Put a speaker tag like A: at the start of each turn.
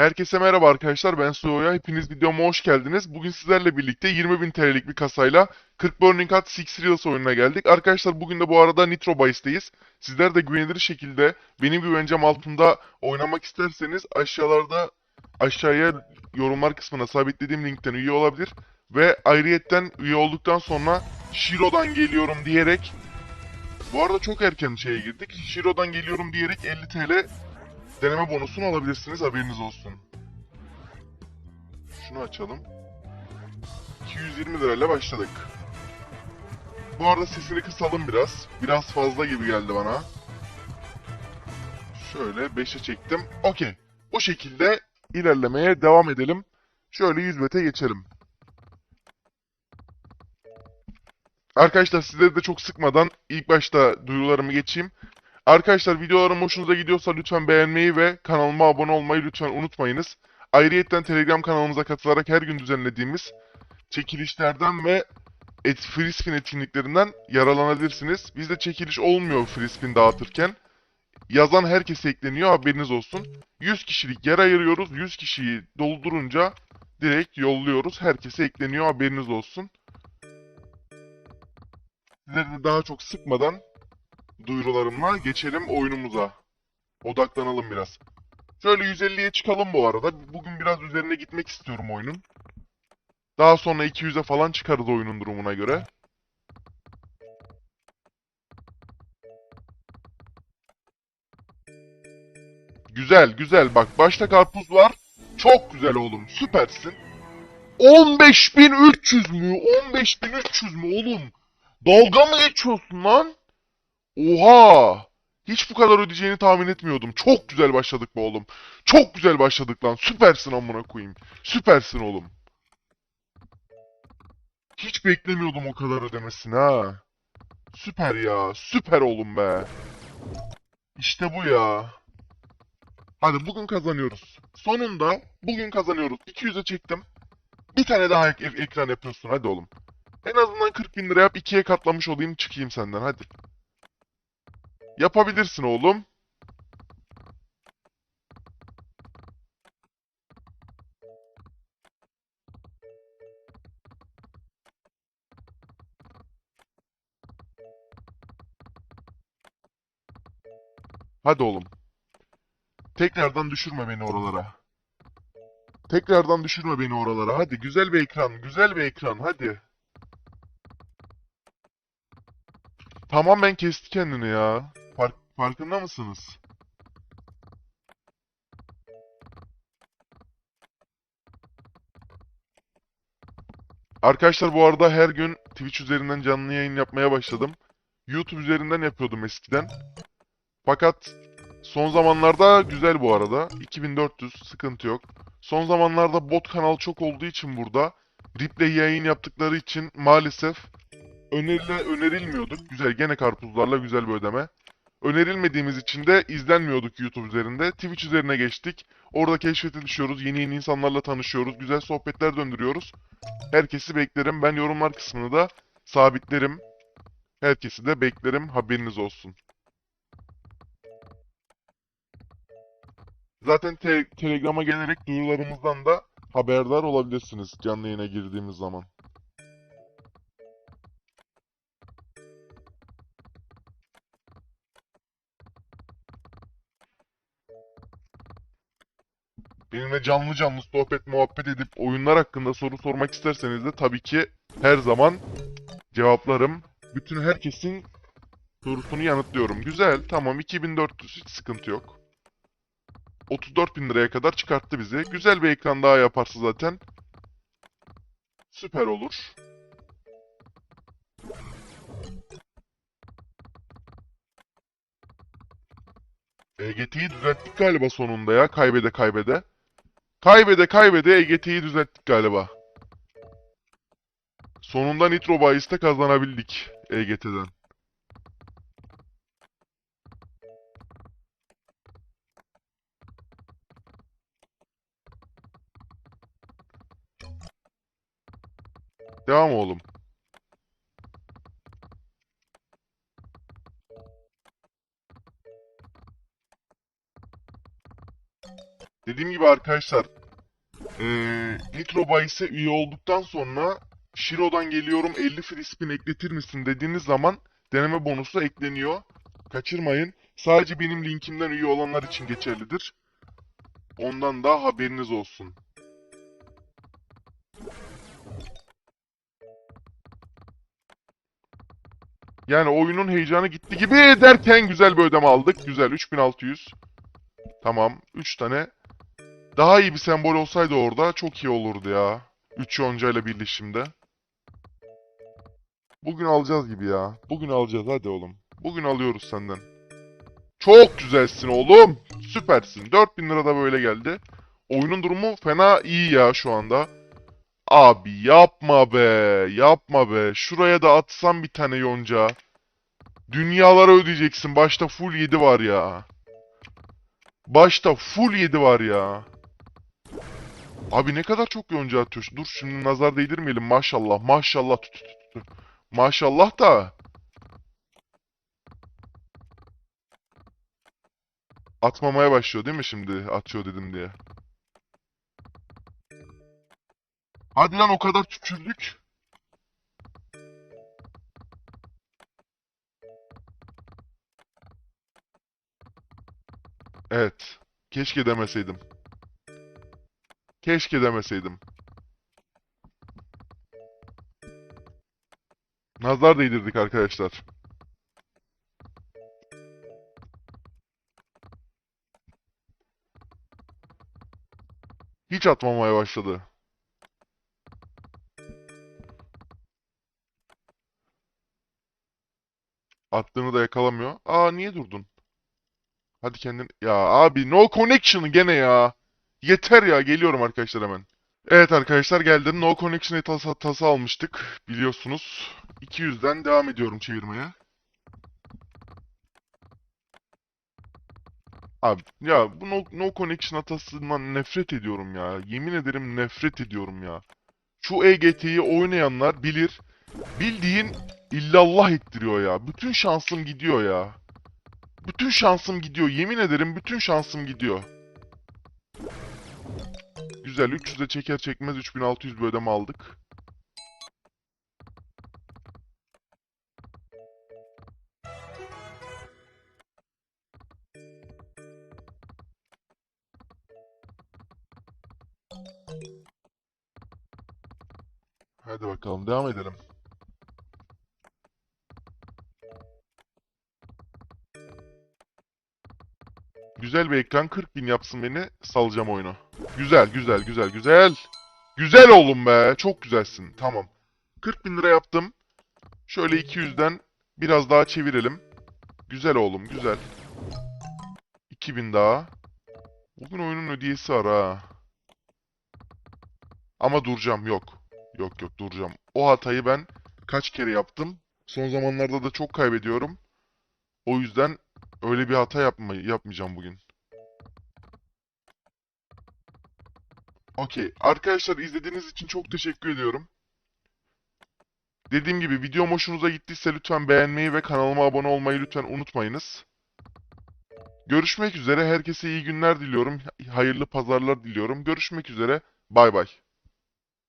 A: Herkese merhaba arkadaşlar ben Suoya. Hepiniz videoma hoş geldiniz. Bugün sizlerle birlikte 20.000 TL'lik bir kasayla 40 Burning Hut 6 Reels oyununa geldik. Arkadaşlar bugün de bu arada Nitro Base'teyiz. Sizler de güvenilir şekilde benim güvencem altında oynamak isterseniz aşağılarda aşağıya yorumlar kısmına sabitlediğim linkten üye olabilir. Ve ayrıyetten üye olduktan sonra Shiro'dan geliyorum diyerek bu arada çok erken şeye girdik. Shiro'dan geliyorum diyerek 50 TL deneme bonusunu alabilirsiniz haberiniz olsun. Şunu açalım. 220 lirayla başladık. Bu arada sesini kısalım biraz. Biraz fazla gibi geldi bana. Şöyle 5'e çektim. Okey. Bu şekilde ilerlemeye devam edelim. Şöyle 100 bete geçelim. Arkadaşlar sizleri de çok sıkmadan ilk başta duyurularımı geçeyim. Arkadaşlar videolarım hoşunuza gidiyorsa lütfen beğenmeyi ve kanalıma abone olmayı lütfen unutmayınız. Ayrıyeten Telegram kanalımıza katılarak her gün düzenlediğimiz çekilişlerden ve et, free spin etkinliklerinden yararlanabilirsiniz. Bizde çekiliş olmuyor free spin dağıtırken. Yazan herkese ekleniyor haberiniz olsun. 100 kişilik yer ayırıyoruz. 100 kişiyi doldurunca direkt yolluyoruz. Herkese ekleniyor haberiniz olsun. Sizleri daha çok sıkmadan duyurularımla geçelim oyunumuza. Odaklanalım biraz. Şöyle 150'ye çıkalım bu arada. Bugün biraz üzerine gitmek istiyorum oyunun. Daha sonra 200'e falan çıkarız oyunun durumuna göre. Güzel güzel bak başta karpuz var. Çok güzel oğlum süpersin. 15.300 mü? 15.300 mü oğlum? Dalga mı geçiyorsun lan? Oha! Hiç bu kadar ödeyeceğini tahmin etmiyordum. Çok güzel başladık be oğlum. Çok güzel başladık lan. Süpersin amına koyayım. Süpersin oğlum. Hiç beklemiyordum o kadar ödemesini ha. Süper ya. Süper oğlum be. İşte bu ya. Hadi bugün kazanıyoruz. Sonunda bugün kazanıyoruz. 200'e çektim. Bir tane daha ek- ekran yapıyorsun hadi oğlum. En azından 40 bin lira yap. ikiye katlamış olayım çıkayım senden hadi. Yapabilirsin oğlum. Hadi oğlum. Tekrardan düşürme beni oralara. Tekrardan düşürme beni oralara. Hadi güzel bir ekran, güzel bir ekran. Hadi. Tamamen kesti kendini ya. Fark, farkında mısınız? Arkadaşlar bu arada her gün Twitch üzerinden canlı yayın yapmaya başladım. YouTube üzerinden yapıyordum eskiden. Fakat son zamanlarda güzel bu arada. 2400 sıkıntı yok. Son zamanlarda bot kanal çok olduğu için burada replay yayın yaptıkları için maalesef önerile, önerilmiyorduk. Güzel gene karpuzlarla güzel bir ödeme. Önerilmediğimiz için de izlenmiyorduk YouTube üzerinde. Twitch üzerine geçtik. Orada keşfete. Yeni yeni insanlarla tanışıyoruz. Güzel sohbetler döndürüyoruz. Herkesi beklerim. Ben yorumlar kısmını da sabitlerim. Herkesi de beklerim. Haberiniz olsun. Zaten te- Telegram'a gelerek duyurularımızdan da haberdar olabilirsiniz canlı yayına girdiğimiz zaman. Benimle canlı canlı sohbet muhabbet edip oyunlar hakkında soru sormak isterseniz de tabii ki her zaman cevaplarım. Bütün herkesin sorusunu yanıtlıyorum. Güzel, tamam 2400 hiç sıkıntı yok. 34 bin liraya kadar çıkarttı bizi. Güzel bir ekran daha yaparsa zaten süper olur. EGT'yi düzelttik galiba sonunda ya. Kaybede kaybede. Kaybede kaybede EGT'yi düzelttik galiba. Sonunda Nitro Bayis'te kazanabildik EGT'den. Devam oğlum. Dediğim gibi arkadaşlar eee Nitro Bayis'e üye olduktan sonra Shiro'dan geliyorum 50 free spin ekletir misin dediğiniz zaman deneme bonusu ekleniyor. Kaçırmayın. Sadece benim linkimden üye olanlar için geçerlidir. Ondan da haberiniz olsun. Yani oyunun heyecanı gitti gibi derken güzel bir ödeme aldık. Güzel 3600. Tamam 3 tane. Daha iyi bir sembol olsaydı orada çok iyi olurdu ya. 3 yoncayla birleşimde. Bugün alacağız gibi ya. Bugün alacağız hadi oğlum. Bugün alıyoruz senden. Çok güzelsin oğlum. Süpersin. 4000 lira da böyle geldi. Oyunun durumu fena iyi ya şu anda. Abi yapma be. Yapma be. Şuraya da atsam bir tane yonca. Dünyalara ödeyeceksin. Başta full 7 var ya. Başta full 7 var ya. Abi ne kadar çok yonca atıyorsun. Dur şimdi nazar değdirmeyelim. Maşallah. Maşallah. Tut, tut, tut. Maşallah da. Atmamaya başlıyor değil mi şimdi? Atıyor dedim diye. Hadi lan o kadar tükürdük. Evet. Keşke demeseydim. Keşke demeseydim. Nazar değdirdik arkadaşlar. Hiç atmamaya başladı. Attığını da yakalamıyor. Aa niye durdun? Hadi kendin... Ya abi no connection gene ya. Yeter ya geliyorum arkadaşlar hemen. Evet arkadaşlar geldim. No connection tası, tası almıştık biliyorsunuz. 200'den devam ediyorum çevirmeye. Abi ya bu no, no connection hatasından nefret ediyorum ya. Yemin ederim nefret ediyorum ya. Şu EGT'yi oynayanlar bilir. Bildiğin illallah ettiriyor ya. Bütün şansım gidiyor ya. Bütün şansım gidiyor. Yemin ederim bütün şansım gidiyor. Güzel. 300'e çeker çekmez 3600 bir ödeme aldık. Hadi bakalım devam edelim. Güzel bir ekran 40 bin yapsın beni salacağım oyunu. Güzel güzel güzel güzel. Güzel oğlum be çok güzelsin tamam. 40 bin lira yaptım. Şöyle 200'den biraz daha çevirelim. Güzel oğlum güzel. 2000 daha. Bugün oyunun ödeyesi var ha. Ama duracağım yok. Yok yok duracağım. O hatayı ben kaç kere yaptım. Son zamanlarda da çok kaybediyorum. O yüzden öyle bir hata yapma, yapmayacağım bugün. Okey. Arkadaşlar izlediğiniz için çok teşekkür ediyorum. Dediğim gibi videom hoşunuza gittiyse lütfen beğenmeyi ve kanalıma abone olmayı lütfen unutmayınız. Görüşmek üzere. Herkese iyi günler diliyorum. Hayırlı pazarlar diliyorum. Görüşmek üzere. Bay bay.